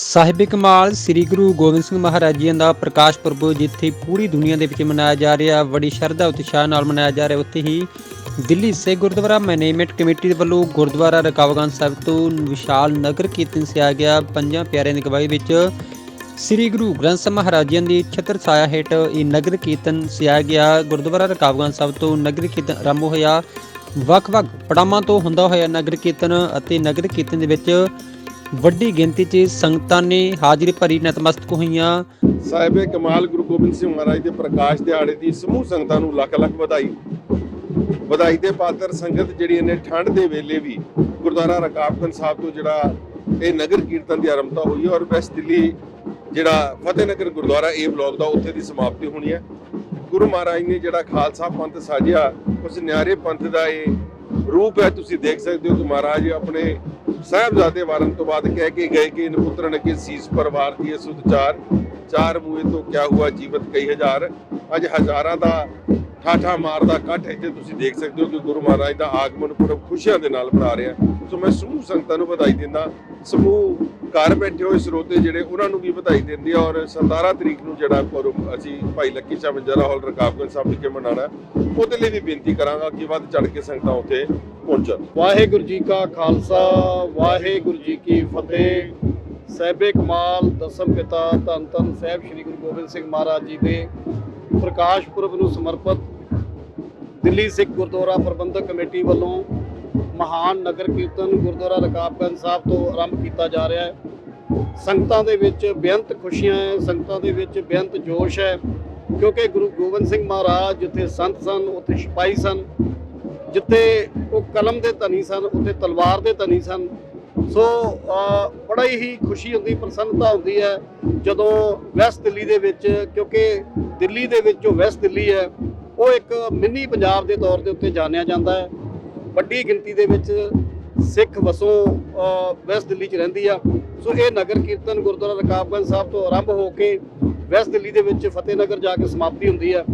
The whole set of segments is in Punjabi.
ਸਾਹਿਬ ਕਮਾਲ ਸ੍ਰੀ ਗੁਰੂ ਗੋਬਿੰਦ ਸਿੰਘ ਮਹਾਰਾਜ ਜੀ ਦਾ ਪ੍ਰਕਾਸ਼ ਪੁਰਬ, ਜਿੱਥੇ ਪੂਰੀ ਦੁਨੀਆ ਦੇ ਵਿੱਚ ਮਨਾਇਆ ਜਾ ਰਿਹਾ, ਬੜੀ ਸ਼ਰਧਾ ਉਤਸ਼ਾਹ ਨਾਲ ਮਨਾਇਆ ਜਾ ਰਿਹਾ। ਉੱਥੇ ਹੀ ਦਿੱਲੀ ਸੇ ਗੁਰਦੁਆਰਾ ਮੈਨੇਜਮੈਂਟ ਕਮੇਟੀ ਦੇ ਵੱਲੋਂ ਗੁਰਦੁਆਰਾ ਰਕਾਬਗੰਜ ਸਾਹਿਬ ਤੋਂ ਵਿਸ਼ਾਲ ਨਗਰ ਕੀਰਤਨ ਸਿਆ ਗਿਆ। ਪੰਜਾਂ ਪਿਆਰਿਆਂ ਦੀ ਅਗਵਾਈ ਵਿੱਚ ਸ੍ਰੀ ਗੁਰੂ ਗ੍ਰੰਥ ਸਾਹਿਬ ਮਹਾਰਾਜ ਜੀ ਦੀ ਛਤਰ ਛਾਇਆ ਹੇਠ ਇਹ ਨਗਰ ਕੀਰਤਨ ਸਿਆ ਗਿਆ। ਗੁਰਦੁਆਰਾ ਰਕਾਬਗੰਜ ਸਾਹਿਬ ਤੋਂ ਨਗਰ ਕੀਰਤਨ ਆਰੰਭ ਹੋਇਆ। ਵੱਖ-ਵੱਖ ਪੜਾਵਾਂ ਤੋਂ ਹੁੰਦਾ ਹੋਇਆ ਨਗਰ ਕੀਰਤਨ ਅਤੇ ਨਗਰ ਕੀਰਤਨ ਦੇ ਵਿੱਚ ਵੱਡੀ ਗਿਣਤੀ 'ਚ ਸੰਗਤਾਂ ਨੇ ਹਾਜ਼ਰੀ ਭਰੀ ਨਤਮਸਤਕ ਹੋਈਆਂ। ਸਾਹਿਬੇ ਕਮਾਲ ਗੁਰੂ ਗੋਬਿੰਦ ਸਿੰਘ ਮਹਾਰਾਜ ਦੇ ਪ੍ਰਕਾਸ਼ ਦਿਹਾੜੇ ਦੀ ਸਮੂਹ ਸੰਗਤਾਂ ਨੂੰ ਲੱਖ ਲੱਖ ਵਧਾਈ। ਵਧਾਈ ਦੇ ਪਾਤਰ ਸੰਗਤ ਜਿਹੜੀ ਨੇ ਠੰਡ ਦੇ ਵੇਲੇ ਵੀ ਗੁਰਦੁਆਰਾ ਰਕਾਬਗੰਜ ਸਾਹਿਬ ਤੋਂ ਜਿਹੜਾ ਇਹ ਨਗਰ ਕੀਰਤਨ ਦੀ ਆਰੰਭਤਾ ਹੋਈ ਹੈ ਔਰ ਵੈਸਟ ਦਿੱਲੀ ਜਿਹੜਾ ਫਤਿਹਨਗਰ ਗੁਰਦੁਆਰਾ ਇਹ ਬਲਾਕ ਦਾ ਉੱਥੇ ਦੀ ਸਮਾਪਤੀ ਹੋਣੀ ਹੈ। ਗੁਰੂ ਮਹਾਰਾਜ ਨੇ ਜਿਹੜਾ ਖਾਲਸਾ ਪੰਥ ਸਾਜਿਆ, ਉਸ ਨਿਆਰੇ ਪੰਥ ਦਾ ਇਹ ਰੂਪ ਹੈ, ਤੁਸੀਂ ਦੇਖ ਸਕਦੇ ਹੋ ਕਿ ਮਹਾਰਾਜ ਆਪਣੇ ਸਾਹਿਬਜ਼ਾਦੇ ਵਾਰਨ ਤੋਂ ਬਾਅਦ ਕਹਿ ਕੇ ਗਏ ਕਿ ਇਨ ਪੁੱਤਰਨ ਕੇ ਸੀਸ ਪਰਿਵਾਰ ਦੀ ਸੁਧ ਚਾਰ ਚਾਰ ਮੂਹੇ ਤੋਂ ਕਿਆ ਹੁਆ ਜੀਵਤ ਕਈ ਹਜ਼ਾਰ। ਅੱਜ ਹਜ਼ਾਰਾਂ ਦਾ ਠਾਠਾ ਮਾਰਦਾ ਇਕੱਠ ਇੱਥੇ ਤੁਸੀਂ ਦੇਖ ਸਕਦੇ ਹੋ ਕਿ ਗੁਰੂ ਮਹਾਰਾਜ ਦਾ ਆਗਮਨ ਪੁਰਬ ਖੁਸ਼ੀਆਂ ਦੇ ਨਾਲ ਮਨਾ ਰਿਹਾ ਸੋ ਮੈਂ ਸਮੂਹ ਸੰਗਤਾਂ ਨੂੰ ਵਧਾਈ ਦਿੰਦਾ। ਸਮੂਹ ਘਰ ਬੈਠੇ ਹੋਏ ਸਰੋਤੇ ਜਿਹੜੇ, ਉਹਨਾਂ ਨੂੰ ਵੀ ਵਧਾਈ ਦਿੰਦੀ ਆ ਔਰ 17 ਤਰੀਕ ਨੂੰ ਜਿਹੜਾ ਪੁਰਬ ਅਸੀਂ ਭਾਈ ਲੱਕੀ ਸ਼ਾਹ ਮੰਜਰਾ ਹਾਲ ਰਕਾਬਗੰਜ ਸਾਹਿਬ ਵਿਖੇ ਮਨਾਉਣਾ ਉਹਦੇ ਲਈ ਵੀ ਬੇਨਤੀ ਕਰਾਂਗਾ ਕਿ ਵੱਧ ਚੜ ਕੇ ਸੰਗਤਾਂ ਉੱਥੇ ਪਹੁੰਚਣ। ਵਾਹਿਗੁਰੂ ਜੀ ਕਾ ਖਾਲਸਾ, ਵਾਹਿਗੁਰੂ ਜੀ ਕੀ ਫਤਿਹ। ਸਹਿਬੇ ਕਮਾਲ, ਦਸਮ ਪਿਤਾ ਧੰਨ ਧੰਨ ਸਾਹਿਬ, ਸ੍ਰੀ ਗੁਰੂ ਗੋਬਿੰਦ ਸਿੰਘ ਮਹਾਰਾਜ ਜੀ ਦੇ ਪ੍ਰਕਾਸ਼ ਪੁਰਬ ਨੂੰ ਸਮਰਪਿਤ ਦਿੱਲੀ ਸਿੱਖ ਗੁਰਦੁਆਰਾ ਪ੍ਰਬੰਧਕ ਕਮੇਟੀ ਵੱਲੋਂ ਮਹਾਨ ਨਗਰ ਕੀਰਤਨ ਗੁਰਦੁਆਰਾ ਰਕਾਬਗੰਜ ਸਾਹਿਬ ਤੋਂ ਆਰੰਭ ਕੀਤਾ ਜਾ ਰਿਹਾ ਹੈ। ਸੰਗਤਾਂ ਦੇ ਵਿੱਚ ਬੇਅੰਤ ਖੁਸ਼ੀਆਂ ਹੈ, ਸੰਗਤਾਂ ਦੇ ਵਿੱਚ ਬੇਅੰਤ ਜੋਸ਼ ਹੈ, ਕਿਉਂਕਿ ਗੁਰੂ ਗੋਬਿੰਦ ਸਿੰਘ ਮਹਾਰਾਜ ਜਿੱਥੇ ਸੰਤ ਸਨ, ਉੱਥੇ ਸਿਪਾਹੀ ਸਨ, ਜਿੱਥੇ ਉਹ ਕਲਮ ਦੇ ਧਨੀ ਸਨ, ਉੱਥੇ ਤਲਵਾਰ ਦੇ ਧਨੀ ਸਨ ਸੋ ਬੜਾ ਹੀ ਖੁਸ਼ੀ ਹੁੰਦੀ, ਪ੍ਰਸੰਨਤਾ ਹੁੰਦੀ ਹੈ ਜਦੋਂ ਵੈਸਟ ਦਿੱਲੀ ਦੇ ਵਿੱਚ, ਕਿਉਂਕਿ ਦਿੱਲੀ ਦੇ ਵਿੱਚ ਜੋ ਵੈਸਟ ਦਿੱਲੀ ਹੈ, ਉਹ ਇੱਕ ਮਿੰਨੀ ਪੰਜਾਬ ਦੇ ਤੌਰ ਦੇ ਉੱਤੇ ਜਾਣਿਆ ਜਾਂਦਾ ਹੈ। ਵੱਡੀ ਗਿਣਤੀ ਦੇ ਵਿੱਚ ਸਿੱਖ ਵਸੋਂ ਵੈਸਟ ਦਿੱਲੀ 'ਚ ਰਹਿੰਦੀ ਆ। ਸੋ, ਇਹ ਨਗਰ ਕੀਰਤਨ ਗੁਰਦੁਆਰਾ ਰਕਾਬਗੰਜ ਸਾਹਿਬ ਤੋਂ ਆਰੰਭ ਹੋ ਕੇ ਵੈਸਟ ਦਿੱਲੀ ਦੇ ਵਿੱਚ ਫਤਿਹਨਗਰ ਜਾ ਕੇ ਸਮਾਪਤੀ ਹੁੰਦੀ ਆ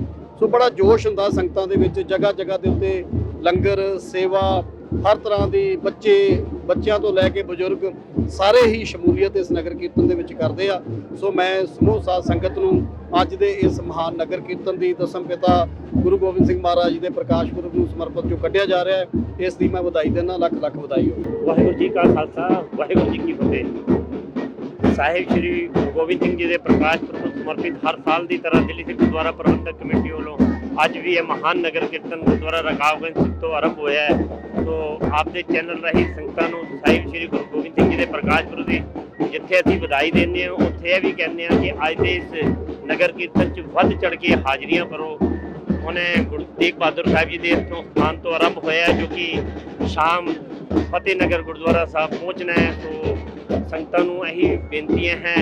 ਸੋ, ਬੜਾ ਜੋਸ਼ ਹੁੰਦਾ ਸੰਗਤਾਂ ਦੇ ਵਿੱਚ ਜਗ੍ਹਾ ਜਗ੍ਹਾ ਦੇ ਉੱਤੇ ਲੰਗਰ, ਸੇਵਾ ਹਰ ਤਰ੍ਹਾਂ ਦੀ ਬੱਚੇ, ਬੱਚਿਆਂ ਤੋਂ ਲੈ ਕੇ ਬਜ਼ੁਰਗ ਸਾਰੇ ਹੀ ਸ਼ਮੂਲੀਅਤ ਇਸ ਨਗਰ ਕੀਰਤਨ ਦੇ ਵਿੱਚ ਕਰਦੇ ਆ। ਸੋ ਮੈਂ ਸਮੂਹ ਸਾਧ ਸੰਗਤ ਨੂੰ ਅੱਜ ਦੇ ਇਸ ਮਹਾਨ ਨਗਰ ਕੀਰਤਨ ਦੀ ਦਸਮ ਪਿਤਾ ਗੁਰੂ ਗੋਬਿੰਦ ਸਿੰਘ ਮਹਾਰਾਜ ਜੀ ਦੇ ਪ੍ਰਕਾਸ਼ ਪੁਰਬ ਨੂੰ ਸਮਰਪਿਤ ਜੋ ਕੱਢਿਆ ਜਾ ਰਿਹਾ ਹੈ, ਇਸ ਦੀ ਮੈਂ ਵਧਾਈ ਦਿੰਦਾ, ਲੱਖ ਲੱਖ ਵਧਾਈ ਹੋਵੇ। ਵਾਹਿਗੁਰੂ ਜੀ ਕਾ ਖਾਲਸਾ, ਵਾਹਿਗੁਰੂ ਜੀ ਕੀ ਫਤਿਹ। ਸਾਹਿਬ ਸ੍ਰੀ ਗੁਰੂ ਗੋਬਿੰਦ ਸਿੰਘ ਜੀ ਦੇ ਪ੍ਰਕਾਸ਼ ਪੁਰਬ ਨੂੰ ਸਮਰਪਿਤ ਹਰ ਸਾਲ ਦੀ ਤਰ੍ਹਾਂ ਦਿੱਲੀ ਸਿੱਖ ਗੁਰਦੁਆਰਾ ਪ੍ਰਬੰਧਕ ਕਮੇਟੀ ਵੱਲੋਂ ਅੱਜ ਵੀ ਇਹ ਮਹਾਨ ਨਗਰ ਕੀਰਤਨ ਗੁਰਦੁਆਰਾ ਰਕਾਬਗੰਜ ਸਿੰਘ ਤੋਂ ਆਰੰਭ ਹੋਇਆ ਹੈ। ਸੋ ਆਪਦੇ ਚੈਨਲ ਰਾਹੀਂ ਸੰਗਤਾਂ ਨੂੰ ਸਾਹਿਬ ਸ੍ਰੀ ਗੁਰੂ ਗੋਬਿੰਦ ਸਿੰਘ ਜੀ ਦੇ ਪ੍ਰਕਾਸ਼ ਪੁਰਬ ਦੀ ਜਿੱਥੇ ਅਸੀਂ ਵਧਾਈ ਦਿੰਦੇ ਹਾਂ, ਉੱਥੇ ਇਹ ਵੀ ਕਹਿੰਦੇ ਹਾਂ ਕਿ ਅੱਜ ਦੇ ਇਸ ਨਗਰ ਕੀਰਤਨ 'ਚ ਵੱਧ ਚੜ ਕੇ ਹਾਜ਼ਰੀਆਂ ਭਰੋ। ਉਹਨੇ ਗੁਰੂ ਤੇਗ ਬਹਾਦਰ ਸਾਹਿਬ ਜੀ ਦੇ ਇੱਥੋਂ ਸਥਾਨ ਤੋਂ ਆਰੰਭ ਹੋਇਆ ਜੋ ਕਿ ਸ਼ਾਮ ਫਤਿਹ ਨਗਰ ਗੁਰਦੁਆਰਾ ਸਾਹਿਬ ਪਹੁੰਚਣਾ ਹੈ। ਸੋ ਸੰਗਤਾਂ ਨੂੰ ਇਹੀ ਬੇਨਤੀਆਂ ਹੈ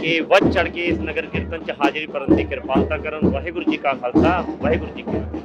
ਕਿ ਵੱਧ ਚੜ ਕੇ ਇਸ ਨਗਰ ਕੀਰਤਨ 'ਚ ਹਾਜ਼ਰੀ ਭਰਨ ਦੀ ਕਿਰਪਾਲਤਾ ਕਰਨ। ਵਾਹਿਗੁਰੂ ਜੀ ਕਾ ਖਾਲਸਾ, ਵਾਹਿਗੁਰੂ ਜੀ ਕੀ ਫਤਿਹ।